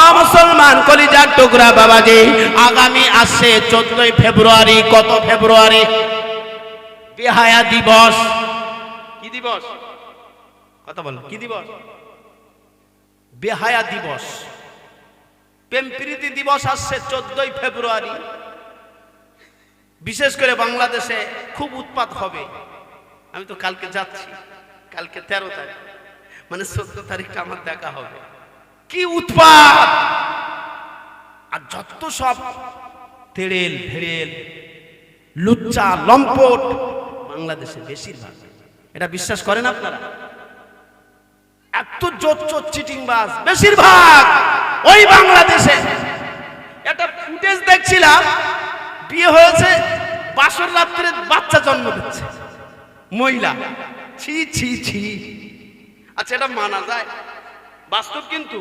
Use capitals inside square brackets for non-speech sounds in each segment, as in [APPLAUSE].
ও মুসলমান, কলিজার টুকরা বাবাজি, আগামী আসছে চোদ্দই ফেব্রুয়ারি। কত ফেব্রুয়ারি? বেহায়া দিবস। কি দিবস? কথা বলো, কি দিবস? বেহায়া দিবস। প্রেম প্রীতি দিবস আসছে চোদ্দই ফেব্রুয়ারি। বিশেষ করে বাংলাদেশে খুব উৎপাত হবে। আমি তো কালকে যাচ্ছি, কালকে তেরো তারিখ। মানে চোদ্দ তারিখটা আমার দেখা হবে। কি উৎপাত? আর যত সব তেড়েল ভেড়েল লুচ্চা, লম্পট বাংলাদেশে বেশিরভাগ। এটা বিশ্বাস করেন আপনারা? এত জোর চোর চিটিংবাজ, বেশিরভাগ ওই বাংলাদেশে। একটা ফুটেজ দেখছিলাম, বিয়ে হয়েছে, বাসর রাত্রে বাচ্চা জন্ম দিচ্ছে, মহিলা। ছি ছি ছি। আচ্ছা এটা মানা যায়? বাস্তব কিন্তু।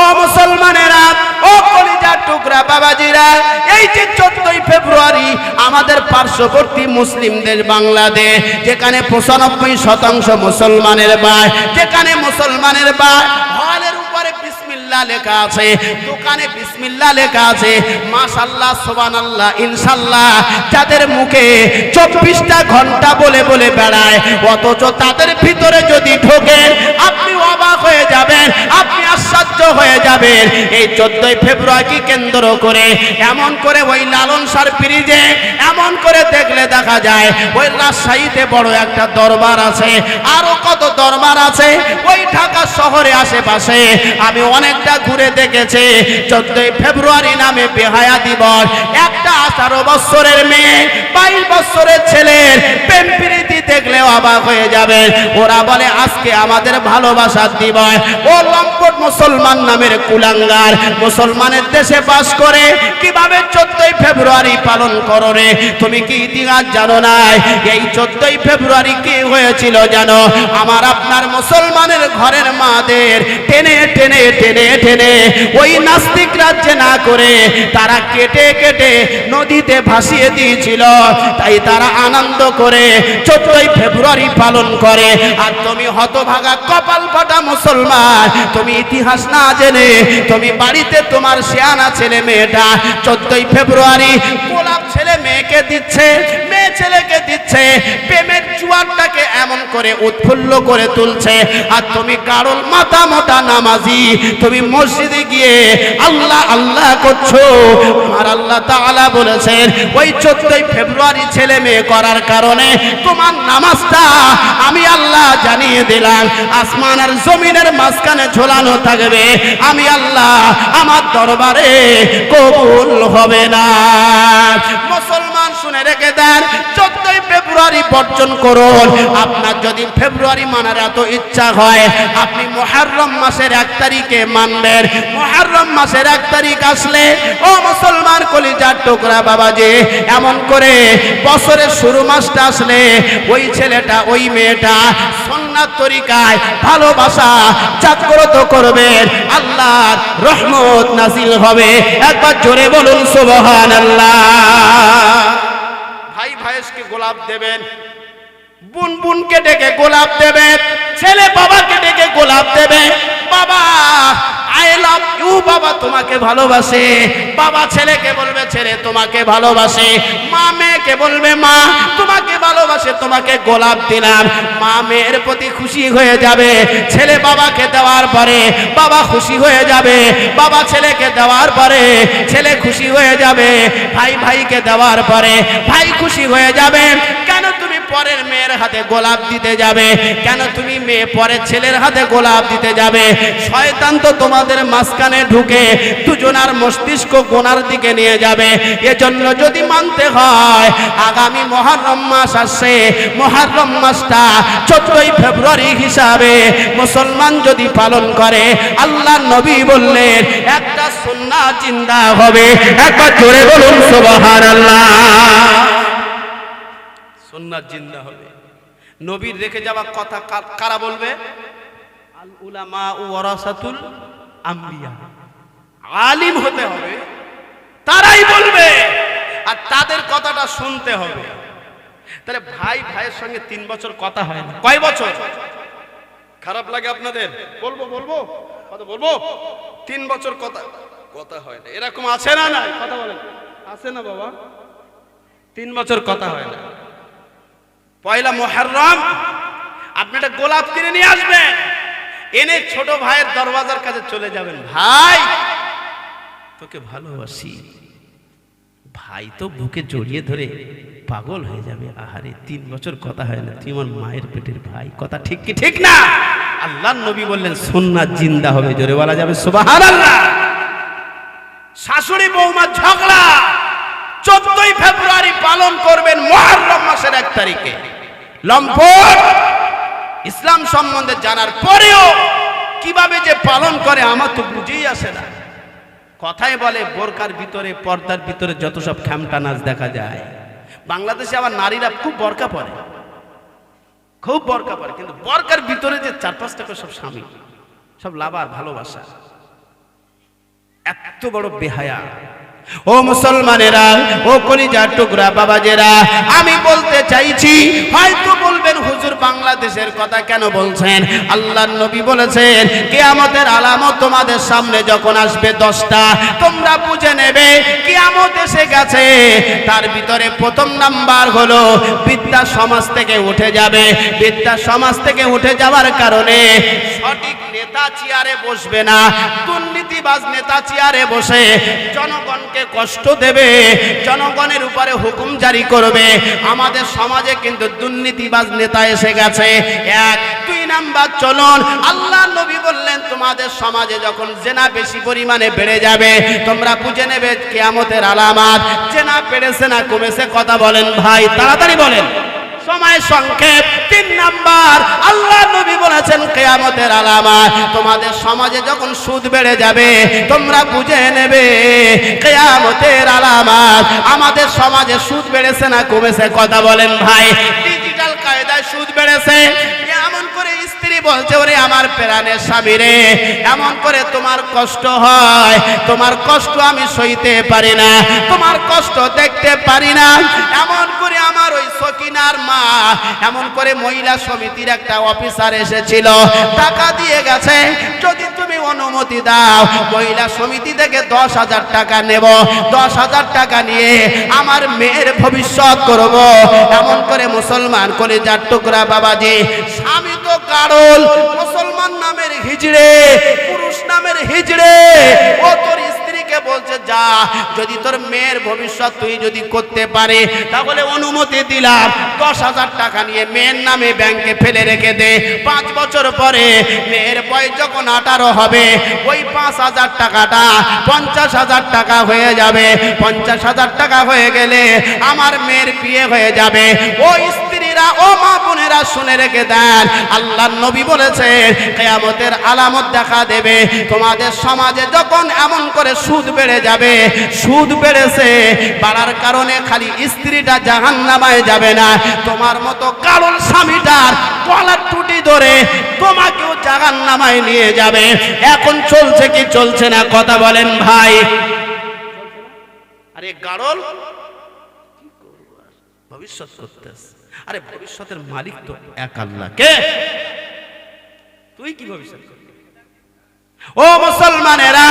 ও মুসলমানেরা, ও কলিজার টুকরা বাবাজিরা, এই যে চোদ্দই ফেব্রুয়ারি আমাদের পার্শ্ববর্তী মুসলিম দেশ বাংলাদেশ, যেখানে পঁচানব্বই শতাংশ মুসলমানের বাস, যেখানে মুসলমানের বাস হলের বিসমিল্লাহ লেখা আছে, দোকানে বিসমিল্লাহ লেখা আছে মাশাল্লাহ সোবানাল্লাহ ইনশাল্লাহ যাদের মুখে চব্বিশটা ঘণ্টা বলে বলে বেড়ায়, অথচ তাদের ভিতরে যদি ঢোকেন আপনি অবাক হয়ে যাবেন, আপনি আশ্চর্য হয়ে যাবেন এই চোদ্দই ফেব্রুয়ারি কেন্দ্র করে? এমন করে ওই লালন সার ব্রিজে এমন করে দেখলে দেখা যায়, ওই রাজশাহীতে বড় একটা দরবার আছে। আরও কত দরবার আছে? ওই ঢাকা শহরে আশেপাশে। আমি অনেকটা ঘুরে দেখেছি, চোদ্দই ফেব্রুয়ারি নামে বেহায়া দিবস। একটা আঠারো বছরের মেয়ে, বাইশ বছরের ছেলের প্রেম প্রীতি দেখলে অবাক হয়ে যাবে। ওরা বলে, আজকে আমাদের ভালোবাসার দিবস। ও লম্পট মুসলমান নামের কুলাঙ্গার। মুসলমানের দেশে বাস করে কীভাবে চোদ্দই ফেব্রুয়ারি পালন করো রে। তুমি কি ইতিহাস জানো না এই চোদ্দই ফেব্রুয়ারি কি হয়েছিল জানো? আমার আপনার মুসলমানের ঘরের মাদের টেনে টেনে টেনে টেনে ওই নাস্তিক রাজ্যে না করে তারা কেটে কেটে নদীতে ভাসিয়ে দিয়েছিল। তাই তারা আনন্দ করে চোদ্দই ফেব্রুয়ারি পালন করে। আর তুমি হতভাগা কপাল ফাটা মুসলমান। তুমি ইতিহাস না জেনে তুমি বাড়িতে তোমার শিয়ানা ছেলে মেয়েটা চোদ্দই ফেব্রুয়ারি গোলাপ ছেলে মেয়েকে দিচ্ছে, মেয়ে ছেলেকে দিচ্ছে, প্রেমের জুয়ারটাকে এমন করে উৎফুল্ল করে তুলছে। আর তুমি কারোর মাথা মোটা নামাজি, তুমি মসজিদে গিয়ে আল্লাহ আল্লাহ করছ। আমার আল্লাহ তাআলা বলেছেন, ওই চোদ্দই ফেব্রুয়ারি ছেলে মেয়ে করার কারণে তোমার নামাজটা আমি আল্লাহ জানিয়ে দিলাম। আসমান আর জমিনের মাঝখানে ঝোলানো থাকবে। আমি আল্লাহ আমার দরবারে কবুল হবে না। মুসলমান শুনে রেখে দেন, চোদ্দই ফেব্রুয়ারি বর্জন করুন। আপনার যদি ফেব্রুয়ারি মানার এত ইচ্ছা হয়, আপনি মহারম মাসের এক তারিখে মানবেন। মহারম মাসের এক তারিখ আসলে, ও মুসলমান কলিজার টুকরা বাবা যে এমন করে বছরের শুরু মাসটা আসলে, ওই ছেলেটা, ওই মেয়েটা সন্ন্যার তরিকায় ভালোবাসা জাগ্রত করবেন আল্লাহর রহমত নাজিল হবে। একবার জোরে বলুন সুবহান আল্লাহ ভাই ভাইসকে গোলাপ দেবেন। বুন বুনকে ডেকে গোলাপ দেবেন। ছেলে বাবাকে ডেকে গোলাপ দেবেন। বাবা আই লাভ ইউ, বাবা তোমাকে ভালোবাসে। বাবা ছেলেকে বলবে, ছেলে তোমাকে ভালোবাসে। মা মেয়েকে বলবে, মা, তোমাকে ভালোবাসে, তোমাকে গোলাপ দিলাম। মা মেয়ের প্রতি খুশি হয়ে যাবে। ছেলে বাবাকে দেওয়ার পরে বাবা খুশি হয়ে যাবে। বাবা ছেলেকে দেওয়ার পরে ছেলে খুশি হয়ে যাবে। ভাই ভাইকে দেওয়ার পরে ভাই খুশি হয়ে যাবে। কেন তুমি মেয়ের হাতে গোলাপ দিতে যাবে। কেন তুমি মেয়ে পরের ছেলের হাতে গোলাপ দিতে যাবে? শয়তান তো তোমাদের মাঝখানে ঢুকে দুজনার মস্তিষ্ক গোনার দিকে নিয়ে যাবে। এজন্য যদি মানতে হয়, আগামী মহারম মাস আসছে। মহারম মাসটা চোদ্দই ফেব্রুয়ারি হিসাবে মুসলমান যদি পালন করে, আল্লাহ নবী বললেন, একটা সুন্না চিন্তা হবে। একবার জোরে বলুন, সুবহানাল্লাহ। সুন্নাত জিন্দা হবে। নবীর রেখে যাওয়া কথা কারা বলবে? আল আলিম হতে হবে, তারাই বলবে, আর তাদের কথাটা শুনতে হবে। তাহলে ভাই, ভাইয়ের সঙ্গে তিন বছর কথা হয় না। কয় বছর? খারাপ লাগে আপনাদের? বলব বলব? কথা বলব? তিন বছর কথা কথা হয় না। এরকম আছে না না কথা বলেন। আছে না বাবা? তিন বছর কথা হয় না। পয়লা মোহাররম, আপনি একটা গোলাপ কিনে নিয়ে আসবেন। এনে ছোট ভাইয়ের দরওয়াজার কাছে চলে যাবেন। ভাই, তোকে ভালোবাসি। ভাই তো বুকে জড়িয়ে ধরে পাগল হয়ে যাবে। আহারে, তিন বছর কথা হয় না। তুই আমার মায়ের পেটের ভাই। কথা ঠিক কি ঠিক না? আল্লাহ নবী বললেন সোননাথ জিন্দা হবে। জোরে বলা যাবে সুবাহান আল্লাহ শাশুড়ি বৌমা ঝগড়া চোদ্দই ফেব্রুয়ারি পালন করবেন মহারম মাসের এক তারিখে। লম্পট ইসলাম সম্বন্ধে জানার পরেও কীভাবে যে পালন করে আমার তো বুঝেই আসে না। কথায় বলে, বোরকার ভিতরে, পর্দার ভিতরে যত সব খ্যামটা নাচ দেখা যায়। বাংলাদেশে আবার নারীরা খুব বরকা পরে। খুব বরকা পরে, কিন্তু বরকার ভিতরে যে চার পাঁচ টাকা সব স্বামী, সব লাভার, ভালোবাসা, এত বড় বেহায়া। ও মুসলমানেরা, ও কলিজার টুকরা বাবাজেরা, আমি বলতে চাইছি, হয়তো বলবেন হুজুর বাংলাদেশের কথা কেন বলছেন? আল্লাহ নবী বলেছেন, কিয়ামতের আলামত তোমাদের সামনে যখন আসবে দশটা, তোমরা বুঝে নেবে, কিয়ামত এসে গেছে। তার ভিতরে প্রথম নাম্বার হলো, বিদ্যা সমাজ থেকে উঠে যাবে। বিদ্যা সমাজ থেকে উঠে যাওয়ার কারণে সঠিক নেতা চেয়ারে বসবে না, দুর্নীতিবাজ নেতা চেয়ারে বসে জনগণকে কষ্ট দেবে, জনগণের উপরে হুকুম জারি করবে। আমাদের সমাজে কিন্তু দুর্নীতিবাজ নেতা এসে গেছে। এক, দুই নাম্বার, চলন, আল্লাহ নবী বললেন, তোমাদের সমাজে যখন জেনা বেশি পরিমাণে বেড়ে যাবে, তোমরা বুঝে নেবে কেয়ামতের আলামাত। জেনা বেড়েছে না কমেছে, কথা বলেন ভাই, তাড়াতাড়ি বলেন। সময় সংক্ষেপ, তিন নাম্বার আলামত তোমাদের সমাজে যখন সুদ বেড়ে যাবে, তোমরা বুঝে নেবে, কেয়ামতের আলামত আমাদের সমাজে সুদ বেড়েছে না কমেছে, কথা বলেন ভাই। ডিজিটাল কায়দায় সুদ বেড়েছে বলছে, ওরে আমার প্রাণের স্বামী রে, এমন করে তোমার কষ্ট হয়। তোমার কষ্ট আমি সইতে পারি না, তোমার কষ্ট দেখতে পারি না। এমন করে আমার ওই সকিনার মা, এমন করে মহিলা সমিতির একটা অফিসার এসেছিল, টাকা দিয়ে গেছে। যদি তুমি অনুমতি দাও, মহিলা সমিতি থেকে দশ হাজার টাকা নেব। দশ হাজার টাকা নিয়ে আমার মেয়ের ভবিষ্যৎ করব। এমন করে মুসলমান করে যার টুকরা বাবাজি, স্বামী তো কারল মুসলমান নামের হিজড়ে, পুরুষ নামের হিজড়ে, ও তোর স্ত্রীকে বলছে, যা, যদি তোর মেয়ের ভবিষ্যৎ তুই যদি করতে পারে, তাহলে অনুমতি দিলাম। দশ হাজার টাকা নিয়ে মেয়ের নামে ব্যাংকে ফেলে রেখে দে। পাঁচ বছর পরে মেয়ের বয়স যখন আঠারো হবে, ওই পাঁচ হাজার টাকাটা পঞ্চাশ হাজার টাকা হয়ে যাবে। পঞ্চাশ হাজার টাকা হয়ে গেলে আমার মেয়ের বিয়ে হয়ে যাবে। ওই স্ত্রীরা ও মা বোনেরা, শুনে রেখে দেন। আল্লাহ নবী বলেছে কেয়ামতের আলামত দেখা দেবে। তোমাদের সমাজে যখন এমন করে সুদ বেড়ে যাবে, সুদ বেড়েছে, বাড়ার কারণে খালি স্ত্রীটা জাহান নামায় যাবে না। তোমার মতো কারণ স্বামীটার গলার টুটি ধরে তোমাকেও জাহান নামায় নিয়ে যাবে। এখন চলছে কি চলছে না, কথা বলেন ভাই। আরে গাড়ল ভবিষ্যৎ করতেছে। আরে ভবিষ্যতের মালিক তো এক আল্লাহ। কে? তুই কি ভবিষ্যৎ ও মুসলমানেরা,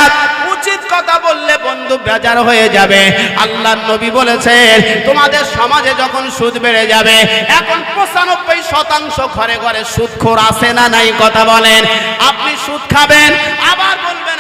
উচিত কথা বললে বন্ধু বেজার হয়ে যাবে। আল্লাহ নবী বলেছেন, তোমাদের সমাজে যখন সুদ বেড়ে যাবে, এখন পঁচানব্বই শতাংশ ঘরে ঘরে সুদখোর আছে না নাই কথা বলেন। আপনি সুদ খাবেন, আবার বলবেন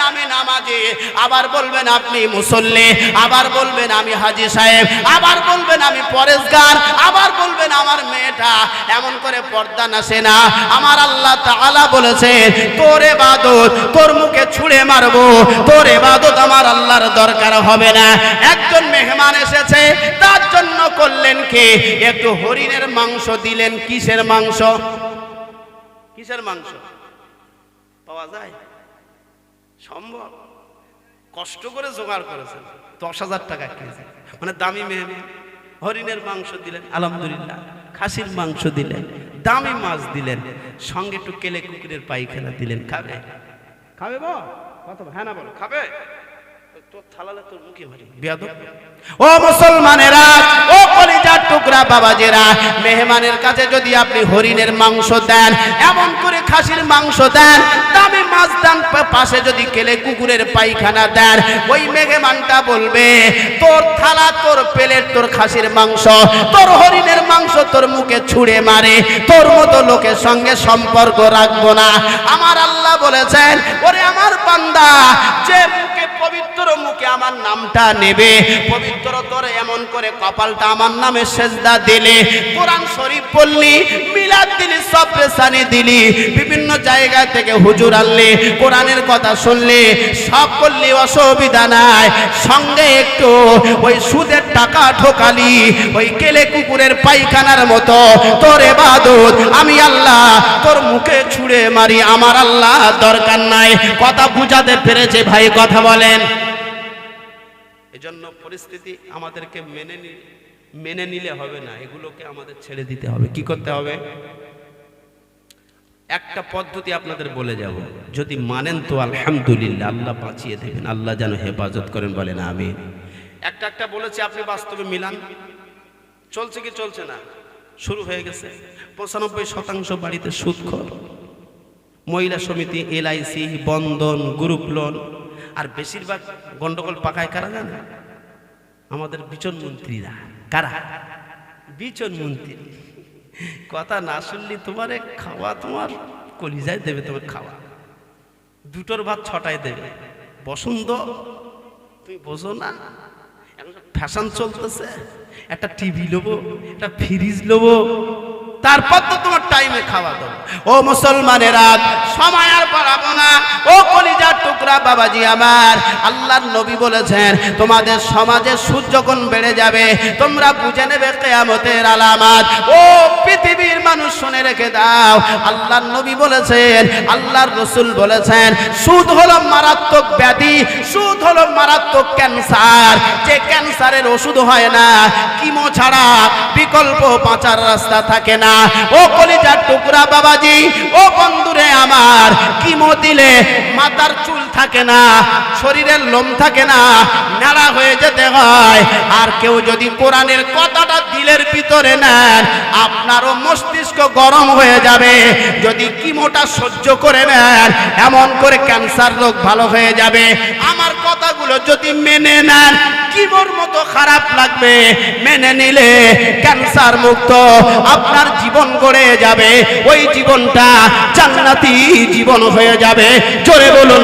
আবার বলবেন আপনি মুসল্লি, আবার বলবেন আমি হাজি সাহেব, আবার বলবেন আমি পরেশগার, আবার বলবেন আমার মেয়েটা। এমন করে পর্দা নাসে না। আমার আল্লাহ তাআলা বলেছে তোর এবাদত তোর মুখে ছুঁড়ে মারবো। তোর এবাদত আমার আল্লাহর দরকার হবে না। একজন মেহমান এসেছে, তার জন্য করলেন কি? একটু হরিণের মাংস দিলেন। কিসের মাংস? কিসের মাংস? পাওয়া যায়? সম্ভব? কষ্ট করে জোগাড় করেছেন। দশ হাজার টাকা কেজি মানে দামি মেহমান হরিণের মাংস দিলেন, আলহামদুলিল্লাহ। খাসির মাংস দিলেন, দামি মাছ দিলেন, সঙ্গে একটু কেলে কুকুরের পায়খানা দিলেন। খাবে? খাবে বল? হ্যাঁ না বলো। খাবে? মেহমানের কাছে যদি আপনি হরিণের মাংস দেন, এমন করে খাসির মাংস দেন, দামি মাঝদান পা- পাশে যদি কুকুরের পায়খানা দেন, ওই বলবে, তোর থালা, তোর তোর খাসির মাংস, তোর হরিণের মাংস তোর মুখে মারে, তোর মতো লোকের সঙ্গে সম্পর্ক রাখব না। আমার আল্লাহ বলেছেন, ওরে আমার বান্দা, যে মুখে পবিত্র মুখে আমার নামটা নেবে, পবিত্র তোর এমন করে কপালটা আমার নামে সেজদা দিলে, কোরআন শরীফ পড়লি, মিলাদ দিলি পেশানি দিলি। বিভিন্ন জায়গা থেকে হুজুর আনলে, কোরআনের কথা শুনলি, সব করলি, অসুবিধা নাই। সঙ্গে একটু ওই সুদের টাকা ঠোকালি, ওই কেলে কুকুরের পায়খানার মতো। তোর এবাদত, আমি আল্লাহ, তোর মুখে ছুঁড়ে মারি, আমার আল্লাহ দরকার নাই। কথা বুঝাতে পেরেছে ভাই, কথা বলেন। এজন্য পরিস্থিতি আমাদেরকে মেনে নি মেনে নিলে হবে না, এগুলোকে আমাদের ছেড়ে দিতে হবে। কি করতে হবে? একটা পদ্ধতি আপনাদের বলে যাব। যদি মানেন তো আলহামদুলিল্লাহ, আল্লাহ বাঁচিয়ে দেবেন, আল্লাহ যেন হেফাজত করেন, বলেন আমি একটা একটা বলেছি, আপনি বাস্তবে মিলান। চলছে কি চলছে না? শুরু হয়ে গেছে। পঁচানব্বই শতাংশ বাড়িতে সুদখোর। মহিলা সমিতি, এলআইসি, বন্ধন, গ্রুপ লোন, আর বেশিরভাগ গন্ডগোল পাকায় কারা জানে? আমাদের বিচন মন্ত্রীরা। কারা? বিচন মন্ত্রী। কথা না শুনলি তোমারে খাওয়া তোমার কলিজায় দেবে তোমার খাওয়া। দুটোর ভাত ছটায় দেবে। বসন্ত, তুমি বোঝো না? ফ্যাশন চলতেছে। একটা টিভি লোবো, একটা ফ্রিজ লোবো। তারপর তো তোমার টাইমে খাওয়া দাও ও মুসলমানেরা, সময় আর বাড়াবো না। ও কলিজার টুকরা বাবাজি আমার, আল্লাহর নবী বলেছেন, তোমাদের সমাজে সুদ বেড়ে যাবে, তোমরা বুঝে নেবে কেয়ামতের আলামাত। ও পৃথিবীর মানুষ শুনে রেখে দাও, আল্লাহর নবী বলেছেন, আল্লাহর রসুল বলেছেন, সুদ হলো মারাত্মক ব্যাধি, সুদ হলো মারাত্মক ক্যান্সার। যে ক্যান্সারের ওষুধ হয় না, কিমো ছাড়া বিকল্প বাঁচার রাস্তা থাকে না। ও কলিজার টুকরা বাবাজি ও বন্ধুরে আমার কিমো দিলে মাথার চুল থাকে না, শরীরের লোম থাকে না নাড়া হয়ে যেতে হয়। আর কেউ যদি কোরআনের কথাটা দিলের ভিতরে নেন, আপনারও মস্তিষ্ক গরম হয়ে যাবে। যদি কিমোটা সহ্য করে নেন, এমন করে ক্যান্সার রোগ ভালো হয়ে যাবে। আমার কথাগুলো যদি মেনে নেন, কিমোর মতো খারাপ লাগবে। মেনে নিলে ক্যান্সার মুক্ত আপনার জীবন গড়ে যাবে। ওই জীবনটা জান্নাতি জীবন হয়ে যাবে। জোরে বলুন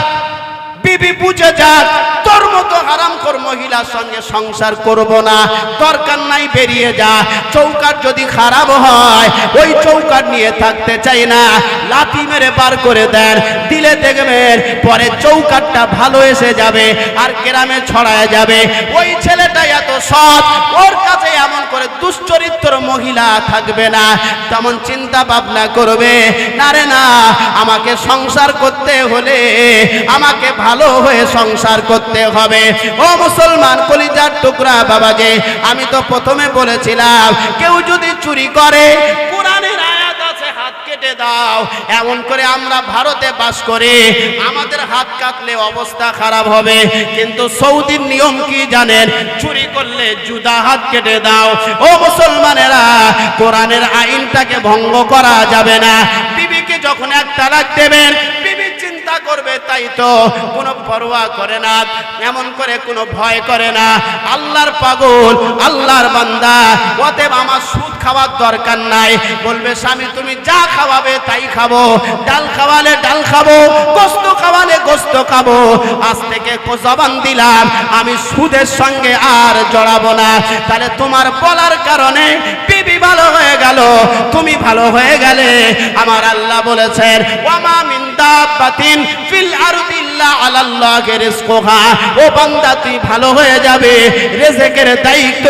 মহিলার সঙ্গে সংসার করব না। দরকার নাই, বেরিয়ে যা। চৌকাট যদি খারাপ হয়, ওই চৌকাট নিয়ে থাকতে চাই না। লাথি মেরে বার করে দেন। দিলে দেখবেন পরে চৌকাটটা ভালো এসে যাবে আর গ্রামে ছড়ায় যাবে। ওই ছেলেটা এত সৎ, ওর কাছে এমন করে দুশ্চরিত্র মহিলা থাকবে না। তেমন চিন্তা ভাবনা করবে, না রে না, আমাকে সংসার করতে হলে আমাকে ভালো হয়ে সংসার করতে হবে। ও মুসলমান, কলিজার টুকরা বাবা যে আমি তো প্রথমে বলেছিলাম, কেউ যদি চুরি করে, কোরআনের কেটে দাও। এমন করে আমরা ভারতে বাস করি। আমাদের হাত কাটলে অবস্থা খারাপ হবে। কিন্তু সৌদির নিয়ম কি জানেন? চুরি করলে জুদা হাত কেটে দাও। ও মুসলমানেরা, কোরআনের আইনটাকে ভঙ্গ করা যাবে না। বিবিকে যখন এক তালাক দেবেন করবে তাই তো কোনো পরোয়া করে না, এমন করে কোনো ভয় করে না। আল্লাহর পাগল, আল্লাহর বান্দা, অতএব আমার সুদ খাওয়ার দরকার নাই। বলবে, স্বামী, তুমি যা খাওয়াবে তাই খাব। ডাল খাওয়ালে ডাল খাব, গোস্ত খাওয়ালে গোস্ত খাব। আজ থেকে জবান দিলাম, আমি সুদের সঙ্গে আর জড়াবো না। তাহলে তোমার বলার কারণে বিবি ভালো হয়ে গেল। তুমি ভালো হয়ে গেলে, আমার আল্লাহ বলেছেন, ওয়ামা মিন দাব্বাতিন ফিল আরদি ইল্লা আলাল্লাহি রিজকুহা। ও বান্দা, তুই ভালো হয়ে যাবে, রিজিকের দায়িত্ব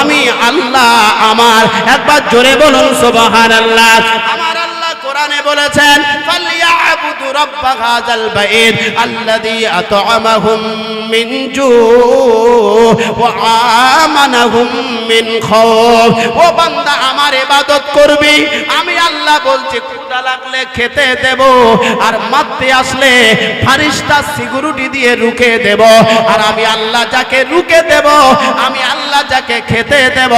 আমি আল্লাহ আমার। একবার জোরে বলুন, সুবহানাল্লাহ। কোরআনে বলেছেন, ফালিয়াবুদু রাব্ব হাযাল বাইত আল্লাযী আত'আমাহুম মিন জু ওয়া আমানাহুম মিন ও বান্দা, আমার ইবাদত করবি? আমি আল্লাহ বলছি, ক্ষুধা লাগলে খেতে দেব, আর মারতে আসলে ফারিস্তা সিকিউরিটি দিয়ে রুকে দেব, আর আমি আল্লাহ যাকে রুকে দেব খেতে দেব,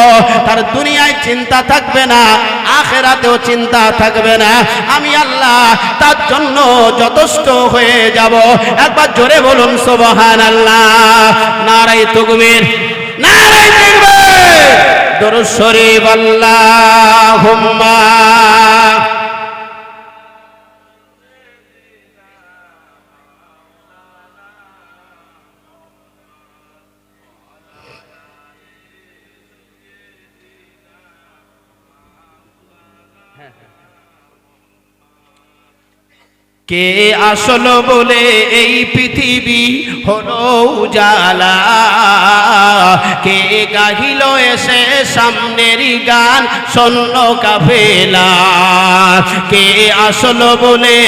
তার দুনিয়ায় চিন্তা থাকবে না, আখেরাতেও চিন্তা থাকবে না। আমি আল্লাহ, তার জন্য যথেষ্ট হয়ে যাব। একবার জোরে বলুন সোবহান আল্লাহ নারাই তুগমির নারাই তুগমির দরুদ শরীফ, আল্লাহুম্মা। কে আসলো বলে এই পৃথিবী হলো উজালা? কে গাহিল এসে সামনেরই গান শূন্য কাফেলা? কে আসলো বলে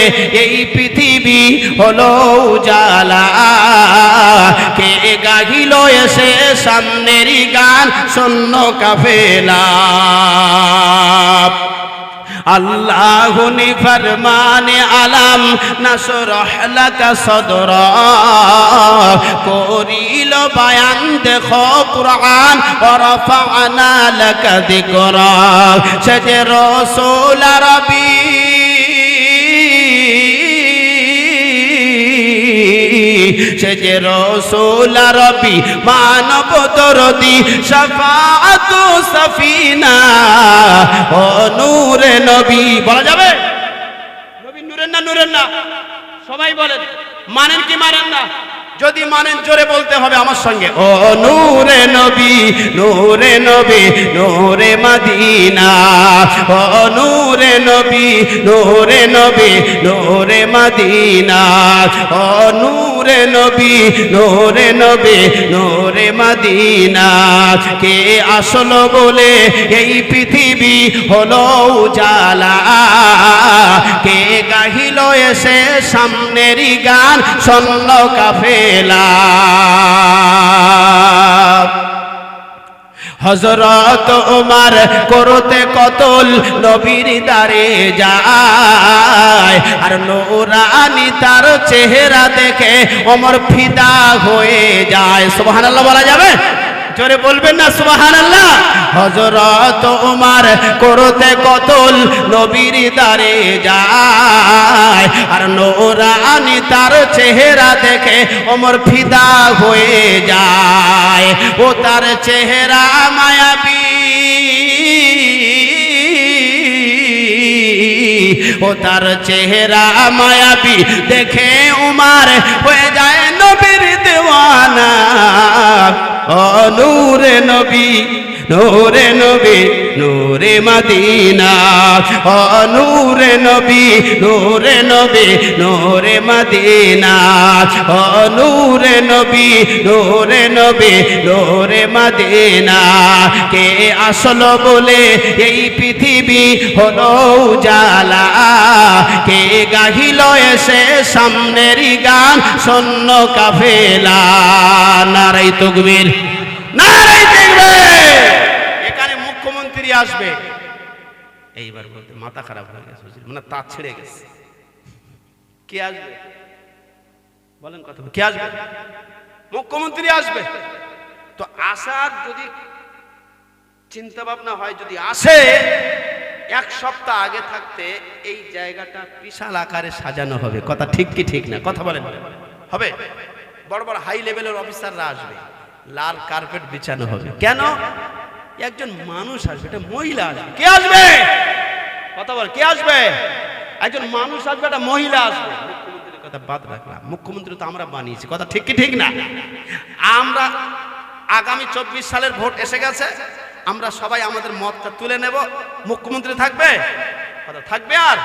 এই পৃথিবী হলো উজালা? কে গাহিল এসে সামনেরই গান শূন্য কাফেলা? আল্লাহ ফরমানে আলাম নাসরহ লাকা সদরা। করিল বায়ান, দেখো কুরআন ওরফানা লাকা যিকরা। সে যে রাসূল আরবী সে যে রসুল রবি মানব দরদি শফাআতু সফিনা। ও নূরে নবী, বলা যাবে? নবী নূরের না নূরের না? সবাই বলেন, মানেন কি মানেন না? যদি মানেন, জোরে বলতে হবে আমার সঙ্গে। ও নূরে নবী নূরে নবী, নূরে মদিনা। ও নূরে নবী নূরে নবী, নূরে মদিনা। ও নূরে নবী, নূরে নবী, নূরে মদিনা। কে আসলো বলে এই পৃথিবী হলো উজালা। কে গাহিল এসে সামনেরই গান শূন্য কাফেলা। হজরত উমার করতে কতল নবীর দারে যায়, আর নৌরানি তার চেহারা দেখে ওমর ফিদা হয়ে যায়। সুবহানাল্লাহ বলা যাবে? জোরে বলবেন না সুবাহান আল্লাহ হজরত উমার করতে কতল নবীর দারে যায়, আর নোরানি তার চেহারা দেখে ওমর ফিদা হয়ে যায়। ও তার চেহারা মায়াবী। ও তার চেহারা মায়াবী দেখে উমার হয়ে যায় নবীর দেওয়ানা। নূরে নবী নূরে নবী, নূরে মদিনা। ও নূরে নবী নূরে নবী, নূরে মদিনা। ও নূরে নবী নূরে নবী, নূরে মদিনা। কে আসলো বলে এই পৃথিবী হলো উজালা। কে গাহিল এসে সামনেরই গান শূন্য কাফেলা। নারাই তকবীর। নারাই তকবীর! এখানে মুখ্যমন্ত্রী আসবে। এইবার বলতে মাথা খারাপ হয়ে গেছে মানে তার ছেড়ে গেছে। কে আসবে? বলেন কথা কে আসবে? মুখ্যমন্ত্রী আসবে। তো আসার যদি চিন্তা ভাবনা হয় যদি আসে এক সপ্তাহ আগে থাকতে এই জায়গাটা বিশাল আকারে সাজানো হবে। কথা ঠিক কি ঠিক না? কথা বলেন। হবে? বড় বড় হাই লেভেলের অফিসাররা আসবে। লাল কার্পেট বিছানো হবে। [LAUGHS] কেন? একজন মানুষ আসবে এটা মহিলা আসবে। কে আসবে? কথা বল কে আসবে? একজন মানুষ আসবে একটা মহিলা আসবে। মুখ্যমন্ত্রীর কথা বাদ রাখলাম। মুখ্যমন্ত্রী তো আমরা বানিয়েছি। কথা ঠিক কি ঠিক না? আমরা আগামী চব্বিশ সালের ভোট এসে গেছে। আমরা সবাই আমাদের মতটা তুলে নেব। মুখ্যমন্ত্রী থাকবে? কথা থাকবে আর?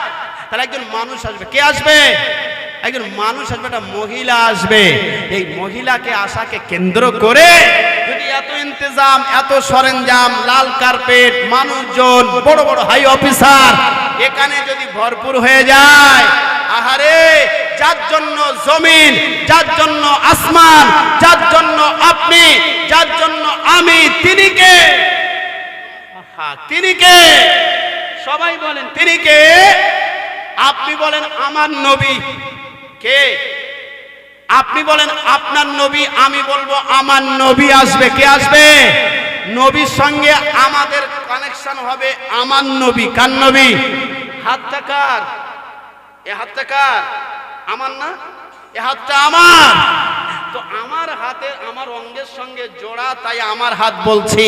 তাহলে একজন মানুষ আসবে। কে আসবে? একজন মানুষ আসবে, একটা মহিলা আসবে। এই মহিলাকে, আশাকে কেন্দ্র করে যদি এত ইন্তজাম, এত সরঞ্জাম, লাল কার্পেট, মানুষজন, বড় বড় হাই অফিসার এখানে যদি ভরপুর হয়ে যায়, আহারে, যার জন্য জমিন, যার জন্য আসমান, যার জন্য আপনি, যার জন্য আমি, তিনি কে? তিনি কে? সবাই বলেন, তিনি কে? আপনি বলেন, আমার নবী। কে? আপনি বলেন, আপনার নবী, আমি বলব, আমার নবী আসবে। কে আসবে? নবীর সঙ্গে আমাদের কানেকশন হবে আমার নবী। কার নবী? হাতটা কার? এ হাতটা কার? আমার না? এ হাতটা আমার। তো আমার হাতে, আমার অঙ্গের সঙ্গে জোড়া, তাই আমার হাত বলছি।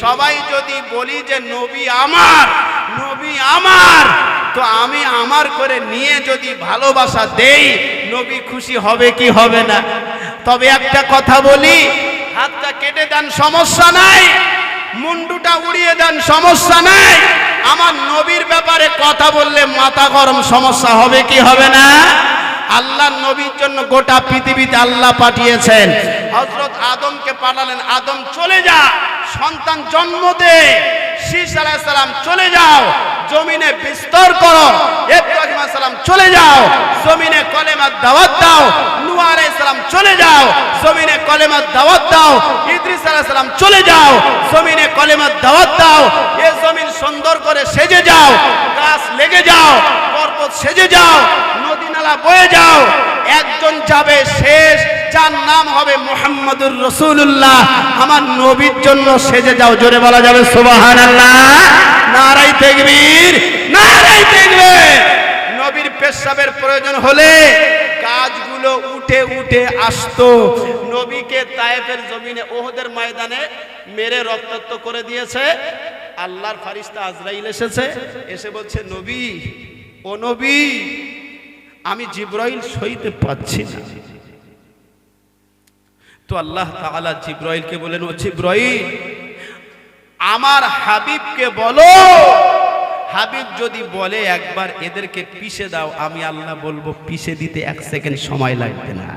সবাই যদি বলি যে, নবী আমার নবী আমার তো আমি আমার করে নিয়ে যদি ভালোবাসা দেই, নবী খুশি হবে কি হবে না? তবে একটা কথা বলি, হাতটা কেটে দেন, সমস্যা নাই। মুন্ডুটা উড়িয়ে দেন, সমস্যা নাই। আমার নবীর ব্যাপারে কথা বললে মাথা গরম, সমস্যা হবে কি হবে না? আল্লাহ নবীর জন্য গোটা পৃথিবীতে আল্লাহ পাঠিয়েছেন। হজরত আদমকে পাঠালেন, আদম চলে যা, সন্তান জন্ম দে। শীষ আলাইসালাম চলে যাও। জমিনে বিস্তর করো। ইব্রাহিম আলাইসালাম চলে যাও। জমিনে কলেমার দাওয়াত দাও। নূহ আলাইসালাম চলে যাও। জমিনে কলেমার দাওয়াত দাও। ইদ্রিস আলাইসালাম চলে যাও। জমিনে কলেমার দাওয়াত দাও। এ জমিন সুন্দর করে সেজে যাও। গাছ লেগে যাও। পর্বত সেজে যাও নদী নালা বয়ে যাও, একজন যাবে শেষ, যার নাম হবে মোহাম্মদুর রসুল্লাহ আমার নবীর জন্য সেজে যাও, জোরে বলা যাবে সুবাহান আল্লাহ নারাই তেগবীর নারাই তেগবীর নবীর পেশাবের প্রয়োজন হলে গাছগুলো উঠে উঠে আসতো। নবীকে তায়েফের জমিনে ওহদের ময়দানে মেরে রক্তাক্ত করে দিয়েছে। আল্লাহর ফারিস্তা আজরাইল এসেছে, এসে বলছে, নবী ও আমি জিব্রাইল সইতে পাচ্ছি না। তো আল্লাহ তাআলা জিব্রাইলকে বলেন, ও জিব্রাইল, আমার হাবিবকে বলো। হাবিব যদি বলে একবার এদেরকে পিষে দাও, আমি আল্লাহ বলব, পিষে দিতে এক সেকেন্ড সময় লাগবে না।